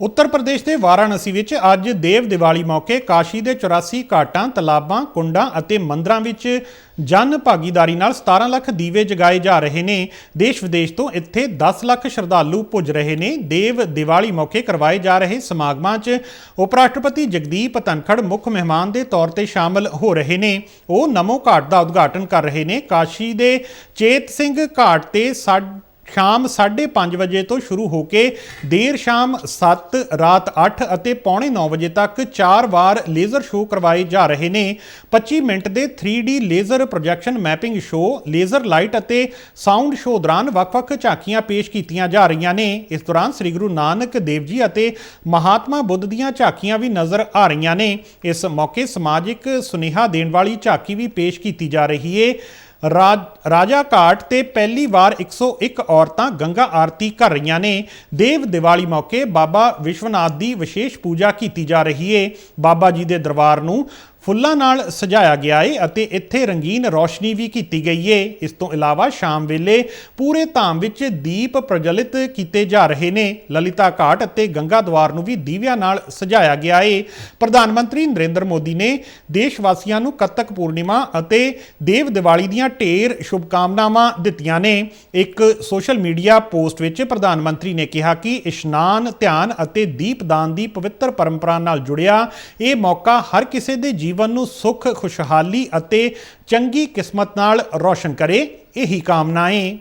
ਉੱਤਰ ਪ੍ਰਦੇਸ਼ ਦੇ ਵਾਰਾਣਸੀ ਵਿੱਚ ਅੱਜ ਦੇਵ ਦੀਵਾਲੀ ਮੌਕੇ ਕਾਸ਼ੀ ਦੇ 84 ਘਾਟਾਂ, ਤਲਾਬਾਂ, ਕੁੰਡਾਂ ਅਤੇ ਮੰਦਰਾਂ ਵਿੱਚ ਜਨ ਭਾਗੀਦਾਰੀ ਨਾਲ 17 ਲੱਖ ਦੀਵੇ ਜਗਾਏ ਜਾ ਰਹੇ ਨੇ। ਦੇਸ਼ ਵਿਦੇਸ਼ ਤੋਂ ਇੱਥੇ 10 ਲੱਖ ਸ਼ਰਧਾਲੂ ਪੁੱਜ ਰਹੇ ਨੇ। ਦੇਵ ਦੀਵਾਲੀ ਮੌਕੇ ਕਰਵਾਏ ਜਾ ਰਹੇ ਸਮਾਗਮਾਂ 'ਚ ਉਪ ਰਾਸ਼ਟਰਪਤੀ ਜਗਦੀਪ ਧਨਖੜ ਮੁੱਖ ਮਹਿਮਾਨ ਦੇ ਤੌਰ ਤੇ ਸ਼ਾਮਲ ਹੋ ਰਹੇ ਨੇ। ਉਹ ਨਮੋ ਘਾਟ ਦਾ ਉਦਘਾਟਨ ਕਰ ਰਹੇ ਨੇ। ਕਾਸ਼ੀ ਦੇ ਚੇਤ ਸਿੰਘ ਘਾਟ ਤੇ ਸਾ ਸ਼ਾਮ 5:30 ਵਜੇ ਤੋਂ ਸ਼ੁਰੂ ਹੋ ਕੇ ਦੇਰ ਸ਼ਾਮ 7 ਰਾਤ 8 ਅਤੇ ਪੌਣੇ 9 ਵਜੇ ਤੱਕ ਚਾਰ ਵਾਰ ਲੇਜ਼ਰ ਸ਼ੋਅ ਕਰਵਾਏ ਜਾ ਰਹੇ ਨੇ। 25 ਮਿੰਟ ਦੇ 3D laser projection mapping show, laser light ਅਤੇ ਸਾਊਂਡ ਸ਼ੋਅ ਦੌਰਾਨ ਵੱਖ-ਵੱਖ ਝਾਕੀਆਂ ਪੇਸ਼ ਕੀਤੀਆਂ ਜਾ ਰਹੀਆਂ ਨੇ। ਇਸ ਦੌਰਾਨ ਸ੍ਰੀ ਗੁਰੂ ਨਾਨਕ ਦੇਵ ਜੀ ਅਤੇ ਮਹਾਤਮਾ ਬੁੱਧ ਦੀਆਂ ਝਾਕੀਆਂ ਵੀ ਨਜ਼ਰ ਆ ਰਹੀਆਂ ਨੇ। ਇਸ ਮੌਕੇ ਸਮਾਜਿਕ ਸੁਨੇਹਾ ਦੇਣ ਵਾਲੀ ਝਾਕੀ ਵੀ ਪੇਸ਼ ਕੀਤੀ ਜਾ ਰਹੀ ਏ। ਰਾਜਾ ਘਾਟ ਤੇ ਪਹਿਲੀ ਵਾਰ 101 ਔਰਤਾਂ ਗੰਗਾ ਆਰਤੀ ਕਰ ਰਹੀਆਂ ਨੇ। ਦੇਵ ਦੀਵਾਲੀ ਮੌਕੇ ਬਾਬਾ ਵਿਸ਼ਵਨਾਥ ਦੀ ਵਿਸ਼ੇਸ਼ ਪੂਜਾ ਕੀਤੀ ਜਾ ਰਹੀ ਏ। ਬਾਬਾ ਜੀ ਦੇ ਦਰਬਾਰ ਨੂੰ ਫੁੱਲਾਂ ਨਾਲ ਸਜਾਇਆ ਗਿਆ ਏ ਅਤੇ ਇੱਥੇ ਰੰਗੀਨ ਰੌਸ਼ਨੀ ਵੀ ਕੀਤੀ ਗਈ ਏ। ਇਸ ਤੋਂ ਇਲਾਵਾ ਸ਼ਾਮ ਵੇਲੇ ਪੂਰੇ ਧਾਮ ਵਿੱਚ ਦੀਪ ਪ੍ਰਜਵਲਿਤ ਕੀਤੇ ਜਾ ਰਹੇ ਨੇ। ਲਲਿਤਾ ਘਾਟ ਅਤੇ ਗੰਗਾ ਦਵਾਰ ਨੂੰ ਵੀ ਦੀਵਿਆਂ ਨਾਲ ਸਜਾਇਆ ਗਿਆ ਏ। ਪ੍ਰਧਾਨ ਮੰਤਰੀ ਨਰਿੰਦਰ ਮੋਦੀ ਨੇ ਦੇਸ਼ ਵਾਸੀਆਂ ਨੂੰ ਕੱਤਕ ਪੂਰਨਿਮਾ ਅਤੇ ਦੇਵ ਦੀਵਾਲੀ ਦੀਆਂ ਢੇਰ ਸ਼ੁਭਕਾਮਨਾਵਾਂ ਦਿੱਤੀਆਂ ਨੇ। ਇੱਕ ਸੋਸ਼ਲ ਮੀਡੀਆ ਪੋਸਟ ਵਿੱਚ ਪ੍ਰਧਾਨ ਮੰਤਰੀ ਨੇ ਕਿਹਾ ਕਿ ਇਸ਼ਨਾਨ, ਧਿਆਨ ਅਤੇ ਦੀਪਦਾਨ ਦੀ ਪਵਿੱਤਰ ਪਰੰਪਰਾ ਨਾਲ ਜੁੜਿਆ ਇਹ ਮੌਕਾ ਹਰ ਕਿਸੇ ਦੇ ਜੀਵਨ ਨੂੰ ਸੁੱਖ ਖੁਸ਼ਹਾਲੀ ਅਤੇ ਚੰਗੀ ਕਿਸਮਤ ਨਾਲ ਰੌਸ਼ਨ ਕਰੇ ਇਹੀ ਕਾਮਨਾ ਹੈ